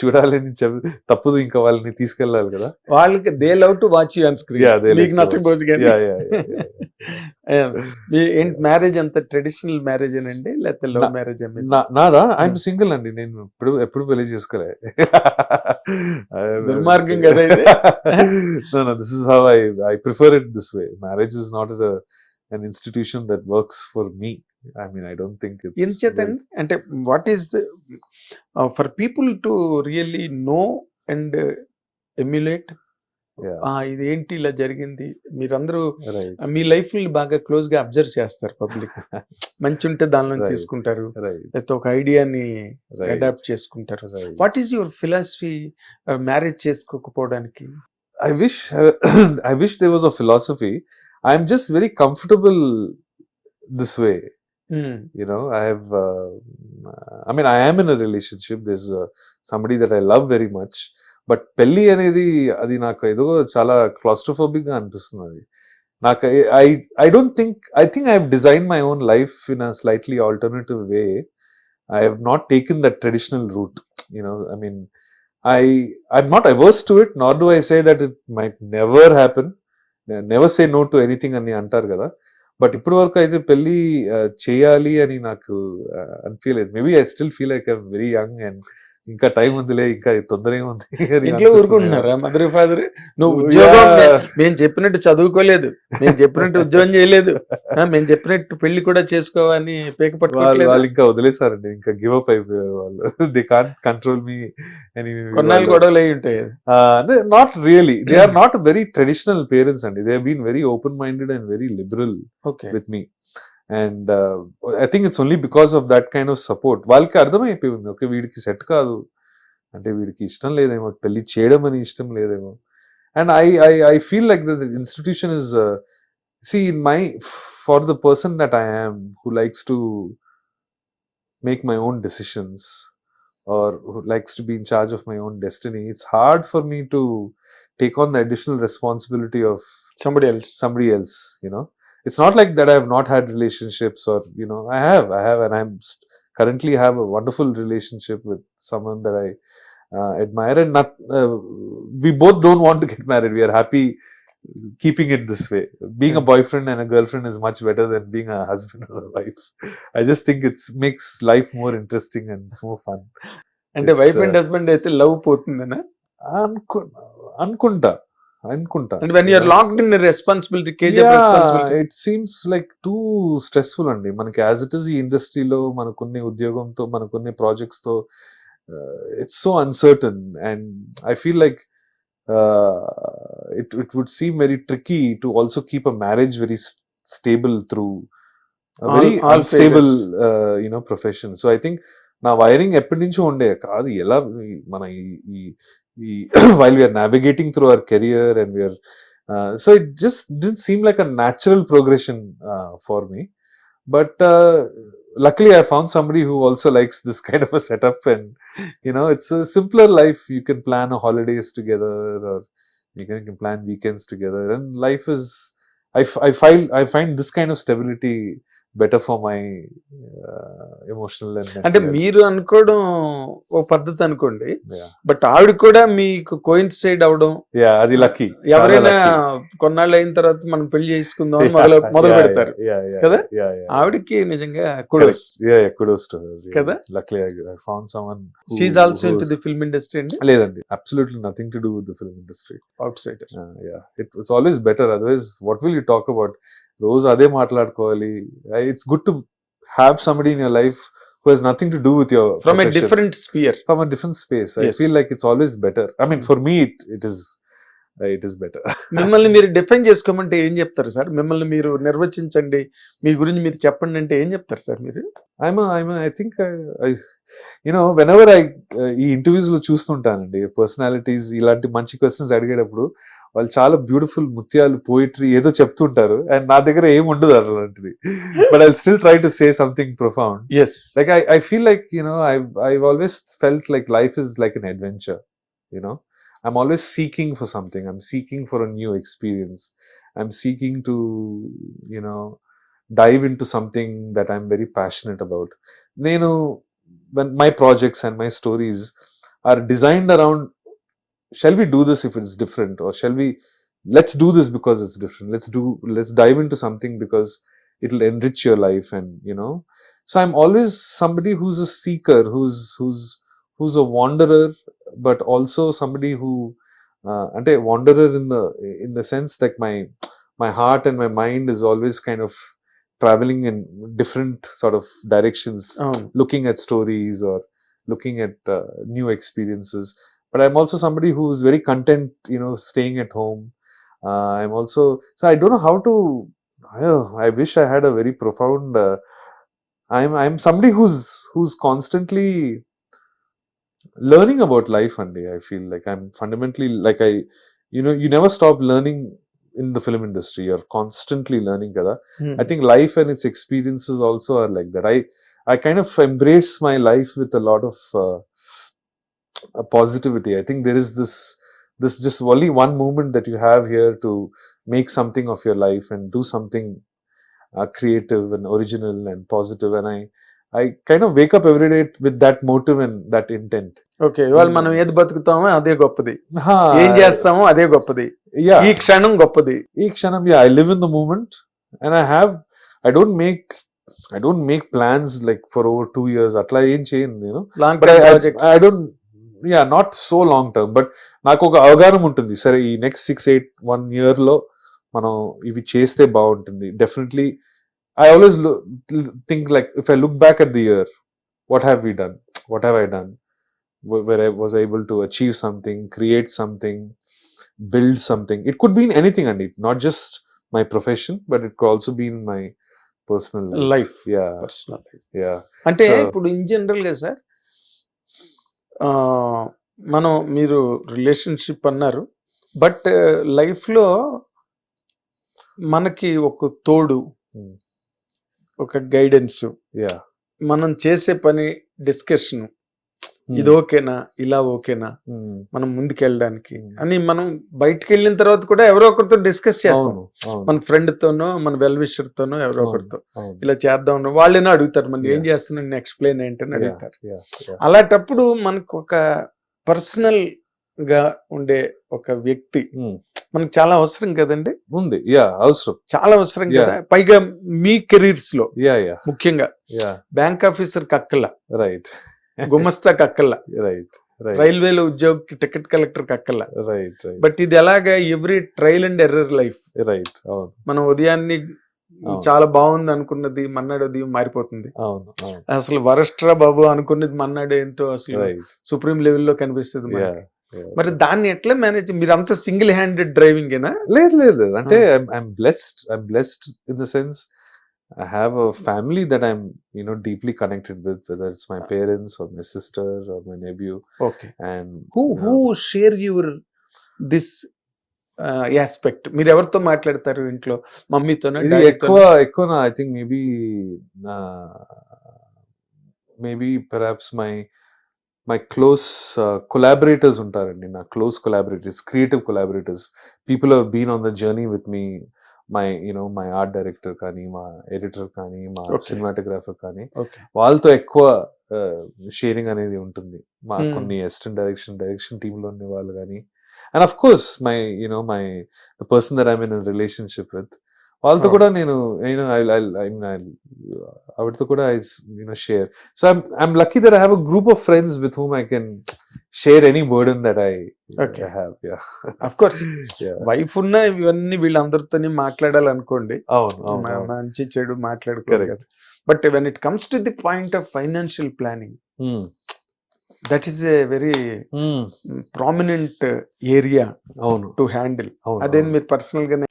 చూడాలని తప్పదు ఇంకా వాళ్ళని తీసుకెళ్ళాలి కదా. వాళ్ళకి they love to watch you on screen మీకు నచ్చకపోవచ్చు ఏంటి మ్యారేజ్ అంత ట్రెడిషనల్ మ్యారేజ్ అండి? లేకపోతే లవ్ మ్యారేజ్ నా- నాదా? ఐఎమ్ సింగిల్ అండి. నేను ఎప్పుడు ఎప్పుడు పెళ్ళి చేసుకోలే. దుర్మార్గం కదా no this is how i i prefer it this way. Is an institution that works for me. I mean i don't think it's ఎంచేతండి అంటే what is for people to really know and emulate yeah. ఇది ఏంటి ఇలా జరిగింది? మీరందరూ మీ life బాగా క్లోజ్గా అబ్జర్వ్ చేస్తారు పబ్లిక్ మంచి ఉంటే దానిలో. తీసుకుంటారు. లేకపోతే ఒక ఐడియాని అడాప్ట్ చేసుకుంటారు. What is your philosophy marriage చేసుకోకపోవడానికి? I wish I wish there was a philosophy. I'm just very comfortable this way. Hmm. You know, I have. Uh, I mean, I am in a relationship. There's uh, somebody that I love very much. But పెళ్ళి అనేది అది నాకు ఏదో చాలా claustrophobic గా అనిపిస్తుంది అది నాకు I I don't think I think I have design my own life in a slightly alternative way I have not taken that traditional route you know I mean I I'm not averse to it, nor do I say that it might never happen. Never say no to anything అని అంటారు కదా. But ఇప్పటి వరకు అయితే పెళ్ళి చేయాలి అని నాకు అనిపించలేదు maybe I still feel like I very young and ఇంకా టైం ఉందిలే ఇంకా తొందర ఏముంది అని ఇంట్లో. ఊరుకుంటున్నారా మదర్ ఫాదర్? నువ్వు. ఉద్యోగం మేము చెప్పినట్టు చదువుకోలేదు. మేము చెప్పినట్టు ఉద్యోగం చేయలేదు. మేము చెప్పినట్టు పెళ్ళి కూడా చేసుకోవని పేక వాళ్ళు ఇంకా వదిలేసారండి ఇంకా గివ్ అప్ అయిపోయారు వాళ్ళు. దే కాంట్ కంట్రోల్ మీ అని కొన్నాళ్ళు గొడవలు అయి ఉంటాయి. Not really they are not very traditional parents అండి. They been very open minded and very liberal with me and I think it's only because of that kind of support వాళ్ళకి అర్థమైపోయింది okay వీడికి set కాదు అంటే వీడికి ఇష్టం లేదేమో పెళ్లి చేయడం అని ఇష్టం లేదేమో and I I I feel like the institution is see in my far the person that I am who likes to make my own decisions or who likes to be in charge of my own destiny it's hard for me to take on the additional responsibility of somebody else somebody else you know it's not like that i have not had relationships or you know i have i have and i'm st- currently have a wonderful relationship with someone that i uh, admire and not uh, we both don't want to get married we are happy keeping it this way being a Hmm. boyfriend and a girlfriend is much better than being a husband or a wife i just think it's makes life more interesting and it's more fun అంటే It's, wife and uh, husband అయితే love పోతుందనా అనుకు అనుకుంటా అనుకుంటా and when you're locked in responsibility it seems like too stressful అండి. మనకి as it is ఈ ఇండస్ట్రీలో మనకున్న ఉద్యోగంతో మనకున్న ప్రాజెక్ట్స్తో it's so uncertain and I feel like it it would seem very tricky to also keep a marriage very stable through very unstable you know profession so I think నా wiring ఎప్పటి నుంచో ఉండే. కాదు ఎలా ఈ- while we are navigating through our career and we are uh, so it just didn't seem like a natural progression uh, for me. But uh, luckily i found somebody who also likes this kind of a setup and you know it's a simpler life. You can plan holidays together or you can, you can plan weekends together and life is I, I, find, I find this kind of stability better for my uh, emotional and mental అంటే. మీరు అనుకోవడం ఓ పద్ధతి అనుకోండి. But ఆవిడ కూడా మీకు coincide అవడం yeah అది lucky. ఎవరైనా కొన్నాళ్ళు అయిన తర్వాత మనం పెళ్ళి చేసుకుందాం అని మొదలు మొదలు పెడతారు. కదా? ఆవిడకి నిజంగా కుడోస్ to her. Yeah. కదా? found someone who- she also to was- the film industry అండి? లేదండి. Absolutely nothing to do with the film industry outside yeah it it's always better otherwise what will you talk about రోజు అదే మాట్లాడుకోవాలి. It's good to have somebody in your life who has nothing to do with your from a different sphere from a different space I Yes. Feel like it's always better I mean for me it it is it is better మిమ్మల్ని మీరు define చేసుకోమంటే ఏం చెప్తారు sir? మిమ్మల్ని మీరు నిర్వచించండి. మీ గురించి మీరు చెప్పండి అంటే ఏం చెప్తారు సార్ మీరు? I'm I'm I think I you know whenever I ఈ ఇంటర్వ్యూస్లో చూస్తుంటానండి పర్సనాలిటీస్ ఇలాంటి మంచి క్వశ్చన్స్ అడిగేటప్పుడు వాళ్ళు చాలా బ్యూటిఫుల్ ముత్యాలు పోయిటరీ ఏదో చెప్తుంటారు అండ్ నా దగ్గర ఏం ఉండదు అలాంటిది but I still try to say something profound as like I, I feel like you know I've I've always felt like life is like an adventure. You know, I'm always seeking for something. I'm seeking for a new experience. I'm seeking to you know dive into something that I'm very passionate about. నేను when my projects and my stories, are designed around shall we do this if it's different or shall we let's do this because it's different let's do let's dive into something because it'll enrich your life and you know so i'm always somebody who's a seeker who's who's who's a wanderer but also somebody who uh, and a wanderer in the in the sense that my my heart and my mind is always kind of traveling in different sort of directions oh. looking at stories or looking at uh, new experiences but i'm also somebody who's very content you know staying at home uh, i'm also so i don't know how to i wish i had a very profound uh, i'm i'm somebody who's who's constantly learning about life one day i feel like i'm fundamentally like i you know you never stop learning in the film industry you're constantly learning kada Hmm. I think life and its experiences also are like that. I I kind of embrace my life with a lot of uh, positivity. I think there is this this just only one moment that you have here to make something of your life and do something uh, creative and original and positive. And I I kind of wake up every day with that motive and that intent okay ఇవాళ మనం ఏది బతుకుతామో అదే గొప్పది. ఏం చేస్తామో అదే గొప్పది. ఈ క్షణం గొప్పది. ఈ క్షణం yeah I live in the moment and I have I don't make I don't make plans like for over two years అట్లా ఏం చేయండి నేను. I don't yeah not so long term but నాకు ఒక అవగాహన ఉంటుంది. సరే ఈ నెక్స్ట్ సిక్స్ ఎయిట్ వన్ ఇయర్లో మనం ఇవి చేస్తే బాగుంటుంది. Definitely I always think like if I look back at the year what have we done what have I done where I was able to achieve something, create something, build something. It could be in anything, and it not just my profession, but it could also be in my personal life. Life. Yeah, personal yeah. అంటే ఇప్పుడు in జనరల్గా sir మనం మీరు relationship అన్నారు but లైఫ్లో మనకి ఒక తోడు Hmm. ఒక గైడెన్స్. మనం చేసే పని డిస్కషన్ ఇది ఓకేనా ఇలా ఓకేనా Hmm. మనం ముందుకెళ్ళడానికి Hmm. అని మనం బయటకు వెళ్ళిన తర్వాత కూడా ఎవరో ఒకరితో డిస్కస్ చేస్తాం అవును, అవును, మన ఫ్రెండ్ తోనో మన వెల్ విషర్ తోనో ఎవరో ఒకరితో. ఇలా చేద్దాం వాళ్ళేనో అడుగుతారు మనం ఏం Yeah. చేస్తున్నాను ఎక్స్ప్లెయిన్ ఏంటని అడుగుతారు. అలాంటప్పుడు మనకు ఒక పర్సనల్గా ఉండే ఒక వ్యక్తి Hmm. మనకు చాలా అవసరం కదండి? ఉంది. యా అవసరం. చాలా అవసరం. కదా? పైగా మీ కెరీర్స్లో యా యా. ముఖ్యంగా బ్యాంక్ ఆఫీసర్ కక్కల. రైట్. గుమస్తా కక్కల. రైట్ రైల్వేలో ఉద్యోగి టికెట్ కలెక్టర్ కక్కల. రైట్ బట్ ఇది ఎలాగా every trial and error life. Right మనం ఉదయాన్ని. చాలా బాగుంది అనుకున్నది మన్నాడు ఉదయం మారిపోతుంది. అసలు వరస్ట్రా బాబు అనుకున్నది మన్నాడు ఏంటో అసలు సుప్రీం లెవెల్లో కనిపిస్తుంది. మరి దాన్ని ఎట్లా మేనేజ్ మీరు అంత సింగిల్ హ్యాండెడ్ డ్రైవింగ్ ఏనా? లేదు లేదు అంటే I'm blessed I'm blessed in the sense I have a family that I'm you know deeply connected with whether it's my parents or my sister or my nephew okay and who who share your this aspect మీరు ఎవరితో మాట్లాడతారు ఇంట్లో? మమ్మీతోనా ఇది ఎక్కువ ఎక్కువ నా I think maybe maybe perhaps my my close collaborators ఉంటారండి. నా close collaborators creative collaborators people have been on the journey with me my you know my art director కానీ మా ఎడిటర్ కానీ మా. సినిమాటోగ్రాఫర్ కానీ వాళ్ళతో ఎక్కువ షేరింగ్ అనేది ఉంటుంది. మా Hmm. కొన్ని అసిస్టెంట్ డైరెక్షన్ డైరెక్షన్ టీమ్లో ఉండే వాళ్ళు కానీ and of course my you know my the person that I mean relationship with వాళ్ళతో. కూడా నేను నేను ఆవిడతో కూడా I you know share so I'm I'm lucky that I have a group of friends with whom I can share any burden that I. Have of course wife ఉన్న ఇవన్నీ వీళ్ళందరితోనే మాట్లాడాలనుకోండి అవును. మంచి చెడు మాట్లాడుకోరు. But when it comes to the point of financial planning. That is a very. Prominent area అవును to handle అదే. మీరు పర్సనల్ గానే